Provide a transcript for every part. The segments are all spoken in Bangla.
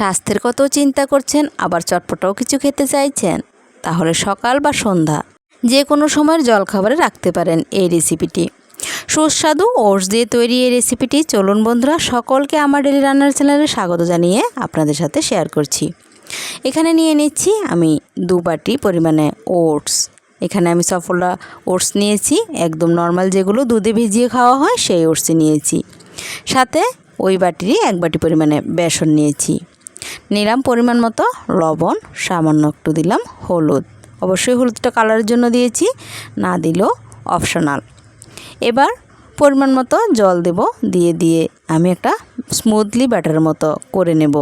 স্বাস্থ্যের কত চিন্তা করছেন, আবার চটপটাও কিছু খেতে চাইছেন। তাহলে সকাল বা সন্ধ্যা যে কোনো সময়ের জলখাবারে রাখতে পারেন এই রেসিপিটি। সুস্বাদু ওটস দিয়ে তৈরি এই রেসিপিটি চলুন বন্ধুরা, সকলকে আমার ডেলি রান্নার চ্যানেলে স্বাগত জানিয়ে আপনাদের সাথে শেয়ার করছি। এখানে নিয়ে নিচ্ছি আমি দু বাটি পরিমাণে ওটস। এখানে আমি সফলা ওটস নিয়েছি, একদম নর্মাল যেগুলো দুধে ভিজিয়ে খাওয়া হয় সেই ওটসই নিয়েছি। সাথে ওই বাটিরই এক বাটি পরিমাণে বেসন নিয়েছি। নিলাম পরিমাণ মতো লবণ, সামান্য একটু দিলাম হলুদ। অবশ্যই হলুদটা কালারের জন্য দিয়েছি, না দিলেও অপশনাল এবার পরিমাণ মতো জল দেব, দিয়ে দিয়ে আমি একটা স্মুথলি ব্যাটারের মতো করে নেব।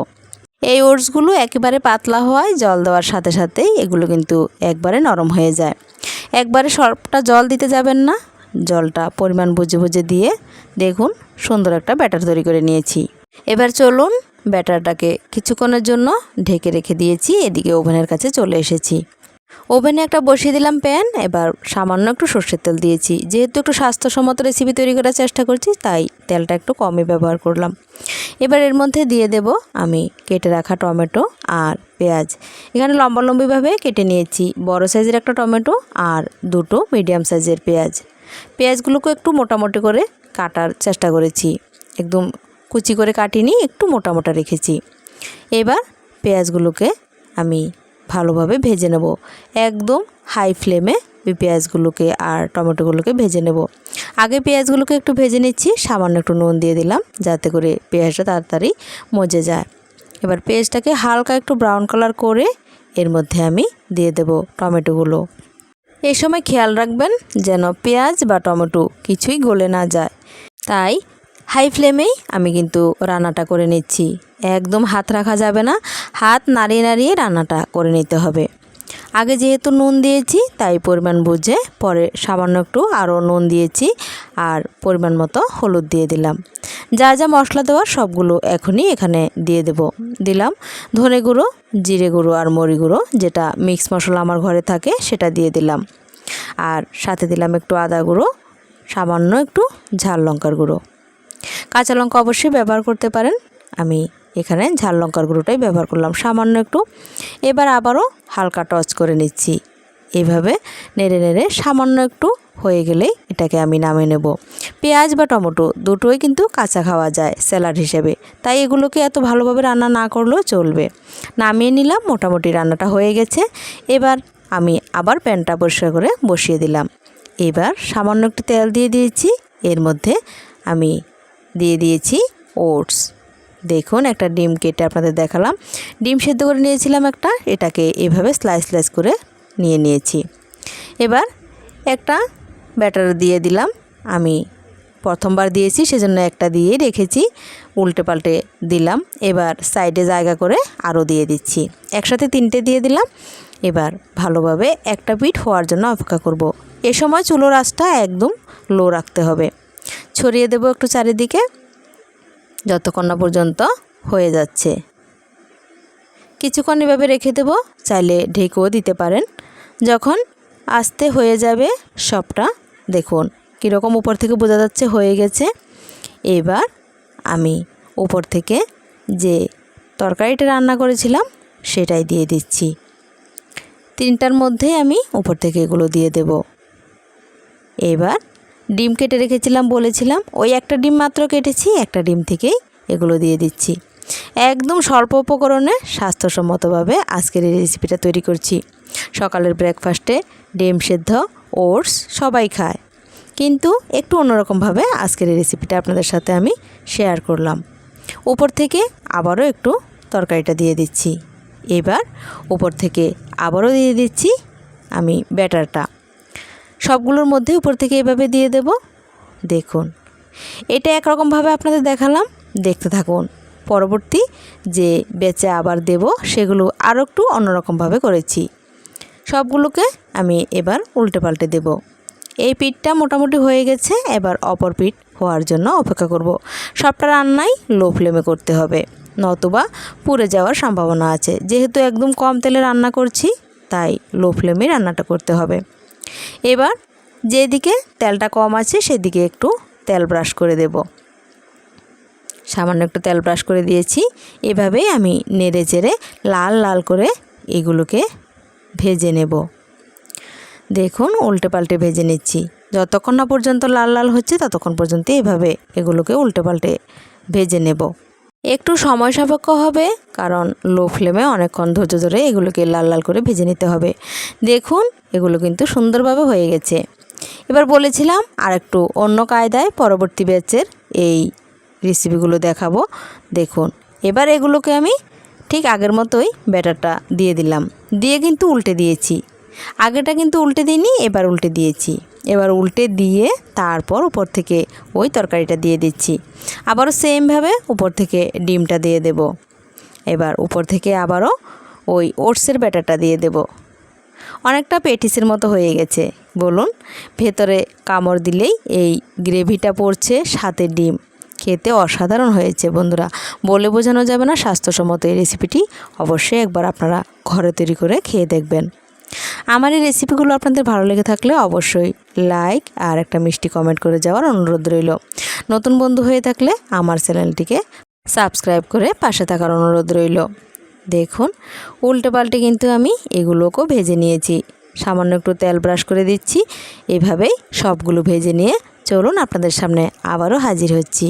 এই ওটসগুলো একেবারে পাতলা হওয়ায় জল দেওয়ার সাথে সাথেই এগুলো কিন্তু একবারে নরম হয়ে যায়। একবারে সবটা জল দিতে যাবেন না, জলটা পরিমাণ বুঝে বুঝে দিয়ে দেখুন সুন্দর একটা ব্যাটার তৈরি করে নিয়েছি। এবার চলুন ব্যাটারটাকে কিছুক্ষণের জন্য ঢেকে রেখে দিয়েছি, এদিকে ওভেনের কাছে চলে এসেছি। ওভেনে একটা বসিয়ে দিলাম প্যান, এবার সামান্য একটু সর্ষের তেল দিয়েছি। যেহেতু একটু স্বাস্থ্যসম্মত রেসিপি তৈরি করার চেষ্টা করছি, তাই তেলটা একটু কমই ব্যবহার করলাম। এবার এর মধ্যে দিয়ে দেব আমি কেটে রাখা টমেটো আর পেঁয়াজ। এখানে লম্বালম্বিভাবে কেটে নিয়েছি, বড় সাইজের একটা টমেটো আর দুটো মিডিয়াম সাইজের পেঁয়াজ। পেঁয়াজগুলোকে একটু মোটামুটি করে কাটার চেষ্টা করেছি। একদম কুচি করে কাটিনি একটু মোটা মোটা রেখেছি। এবার পেঁয়াজগুলোকে আমি ভালোভাবে ভেজে নেব। একদম হাই ফ্লেমে পেঁয়াজগুলোকে আর টমেটোগুলোকে ভেজে নেব। আগে পেঁয়াজগুলোকে একটু ভেজে নিচ্ছি, সামান্য একটু নুন দিয়ে দিলাম যাতে করে পেঁয়াজটা তাড়াতাড়ি মজে যায়। এবার পেঁয়াজটাকে হালকা একটু ব্রাউন কালার করে এর মধ্যে আমি দিয়ে দেব টমেটোগুলো। এই সময় খেয়াল রাখবেন যেন পেঁয়াজ বা টমেটো কিছুই গলে না যায়। তাই হাই ফ্লেমেই আমি কিন্তু রান্নাটা করে নিচ্ছি। একদম হাত রাখা যাবে না, হাত নাড়িয়ে নাড়িয়ে রান্নাটা করে নিতে হবে। আগে যেহেতু নুন দিয়েছি, তাই পরিমাণ বুঝে পরে সামান্য একটু আরও নুন দিয়েছি আর পরিমাণ মতো হলুদ দিয়ে দিলাম। যা যা মশলা দেওয়ার সবগুলো এখনই এখানে দিয়ে দেব। দিলাম ধনে গুঁড়ো, জিরে গুঁড়ো আর মরি গুঁড়ো, যেটা মিক্স মশলা আমার ঘরে থাকে সেটা দিয়ে দিলাম। আর সাথে দিলাম একটু আদা গুঁড়ো, সামান্য একটু ঝাল লঙ্কার গুঁড়ো। কাঁচা লঙ্কা অবশ্যই ব্যবহার করতে পারেন। আমি এখানে ঝাল লঙ্কার গুঁড়োটাই ব্যবহার করলাম, সামান্য একটু। এবার আবারও হালকা টচ করে নিচ্ছি। এইভাবে নেড়ে নেড়ে সামান্য একটু হয়ে গেলেই এটাকে আমি নামিয়ে নেব। পেঁয়াজ বা টমেটো দুটোই কিন্তু কাঁচা খাওয়া যায় স্যালাড হিসেবে, তাই এগুলোকে এত ভালোভাবে রান্না না করলেও চলবে। নামিয়ে নিলাম, মোটামুটি রান্নাটা হয়ে গেছে। এবার আমি আবার প্যানটা পরিষ্কার করে বসিয়ে দিলাম। এবার সামান্য একটু তেল দিয়ে দিয়েছি। এর মধ্যে আমি দিয়ে দিয়েছি ওটস। দেখুন, একটা ডিম কেটে আপনাদের দেখালাম। ডিম সেদ্ধ করে নিয়েছিলাম একটা, এটাকে এভাবে স্লাইস স্লাইস করে নিয়ে নিয়েছি। এবার একটা ব্যাটার দিয়ে দিলাম। আমি প্রথমবার দিয়েছি, সেজন্য একটা দিয়ে রেখেছি, উল্টে পাল্টে দিলাম। এবার সাইডে জায়গা করে আরও দিয়ে দিচ্ছি। একসাথে তিনটে দিয়ে দিলাম। এবার ভালোভাবে একটা পিঠ হওয়ার জন্য অপেক্ষা করব। এ সময় চুলোর আঁচটা একদম লো রাখতে হবে। ছড়িয়ে দেবো একটু চারিদিকে, যতক্ষণ না পর্যন্ত হয়ে যাচ্ছে। কিছুক্ষণ এভাবে রেখে দেবো, চাইলে ঢেকেও দিতে পারেন। যখন আস্তে হয়ে যাবে সবটা, দেখুন কীরকম উপর থেকে বোঝা যাচ্ছে হয়ে গেছে। এবার আমি উপর থেকে যে তরকারিটা রান্না করেছিলাম, সেটাই দিয়ে দিচ্ছি। তিনটার মধ্যেই আমি উপর থেকে এগুলো দিয়ে দেব। এবার ডিম কেটে রেখেছিলাম, বলেছিলাম। ওই একটা ডিম মাত্র কেটেছি, একটা ডিম থেকেই এগুলো দিয়ে দিচ্ছি। একদম স্বল্প উপকরণে স্বাস্থ্যসম্মতভাবে আজকের এই রেসিপিটা তৈরি করছি। সকালের ব্রেকফাস্টে ডিম সেদ্ধ, ওটস সবাই খায়। কিন্তু একটু অন্যরকমভাবে আজকের এই রেসিপিটা আপনাদের সাথে আমি শেয়ার করলাম। উপর থেকে আবারও একটু তরকারিটা দিয়ে দিচ্ছি। এবার উপর থেকে আবারও দিয়ে দিচ্ছি আমি ব্যাটারটা। সবগুলোর মধ্যে উপর থেকে এভাবে দিয়ে দেব। দেখুন, এটা একরকমভাবে আপনাদের দেখালাম। দেখতে থাকুন, পরবর্তী যে বেচে আবার দেব, সেগুলো আরও একটু অন্যরকমভাবে করেছি। সবগুলোকে আমি এবার উল্টে পাল্টে দেব। এই পিঠটা মোটামুটি হয়ে গেছে, এবার অপর পিঠ হওয়ার জন্য অপেক্ষা করব। সবটা রান্নাই লো ফ্লেমে করতে হবে, নতুবা পুড়ে যাওয়ার সম্ভাবনা আছে। যেহেতু একদম কম তেলে রান্না করছি, তাই লো ফ্লেমে রান্নাটা করতে হবে। এবার যেদিকে তেলটা কম আছে, সেদিকে একটু তেল ব্রাশ করে দেব। সামান্য একটু তেল ব্রাশ করে দিয়েছি। এভাবেই আমি নেড়ে চেড়ে লাল লাল করে এগুলোকে ভেজে নেব। দেখুন উল্টে পাল্টে ভেজে নিচ্ছি। যতক্ষণ না পর্যন্ত লাল লাল হচ্ছে, ততক্ষণ পর্যন্ত এভাবে এগুলোকে উল্টে পাল্টে ভেজে নেব। একটু সময় সাপেক্ষ হবে, কারণ লো ফ্লেমে অনেকক্ষণ ধৈর্য ধরে এগুলোকে লাল লাল করে ভেজে নিতে হবে। দেখুন, এগুলো কিন্তু সুন্দরভাবে হয়ে গেছে। এবার বলেছিলাম আর একটু অন্য কায়দায় পরবর্তী ব্যাচের এই রেসিপিগুলো দেখাবো। দেখুন, এবার এগুলোকে আমি ঠিক আগের মতোই ব্যাটারটা দিয়ে দিলাম। দিয়ে কিন্তু উল্টে দিয়েছি। আগেটা কিন্তু উল্টে দিইনি, এবার উল্টে দিয়েছি। এবার উল্টে দিয়ে তারপর উপর থেকে ওই তরকারিটা দিয়ে দিচ্ছি। আবারও সেমভাবে উপর থেকে ডিমটা দিয়ে দেব। এবার উপর থেকে আবারও ওই ওটসের ব্যাটারটা দিয়ে দেব। অনেকটা পেটিসের মতো হয়ে গেছে। বলুন, ভেতরে কামড় দিলেই এই গ্রেভিটা পড়ছে সাথে ডিম। খেতে অসাধারণ হয়েছে বন্ধুরা। বলে বোঝানো যাবে না, স্বাস্থ্যসম্মত এই রেসিপিটি অবশ্যই একবার আপনারা ঘরে তৈরি করে খেয়ে দেখবেন। আমার এই রেসিপিগুলো আপনাদের ভালো লেগে থাকলে অবশ্যই লাইক আর একটা মিষ্টি কমেন্ট করে যাওয়ার অনুরোধ রইল। নতুন বন্ধু হয়ে থাকলে আমার চ্যানেলটিকে সাবস্ক্রাইব করে পাশে থাকার অনুরোধ রইল। দেখুন উল্টে পাল্টে কিন্তু আমি এগুলোকেও ভেজে নিয়েছি। সামান্য একটু তেল ব্রাশ করে দিচ্ছি, এভাবেই সবগুলো ভেজে নিয়ে চলুন আপনাদের সামনে আবারও হাজির হচ্ছি।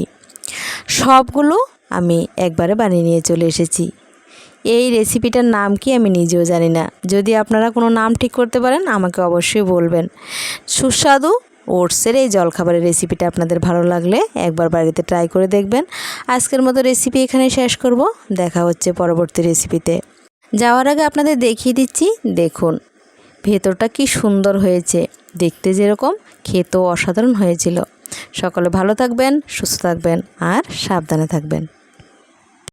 সবগুলো আমি একবারে বানিয়ে নিয়ে চলে এসেছি। এই রেসিপিটার নাম কি আমি নিজেও জানি না। যদি আপনারা কোনো নাম ঠিক করতে পারেন, আমাকে অবশ্যই বলবেন। সুস্বাদু ওটসের এই জলখাবারের রেসিপিটা আপনাদের ভালো লাগলে একবার বাড়িতে ট্রাই করে দেখবেন। আজকের মতো রেসিপি এখানে শেষ করব। দেখা হচ্ছে পরবর্তী রেসিপিতে যাওয়ার আগে আপনাদের দেখিয়ে দিচ্ছি, দেখুন, ভেতরটা কি সুন্দর হয়েছে। দেখতে যেরকম, খেতেও অসাধারণ হয়েছিল। সকলে ভালো থাকবেন, সুস্থ থাকবেন, আর সাবধানে থাকবেন।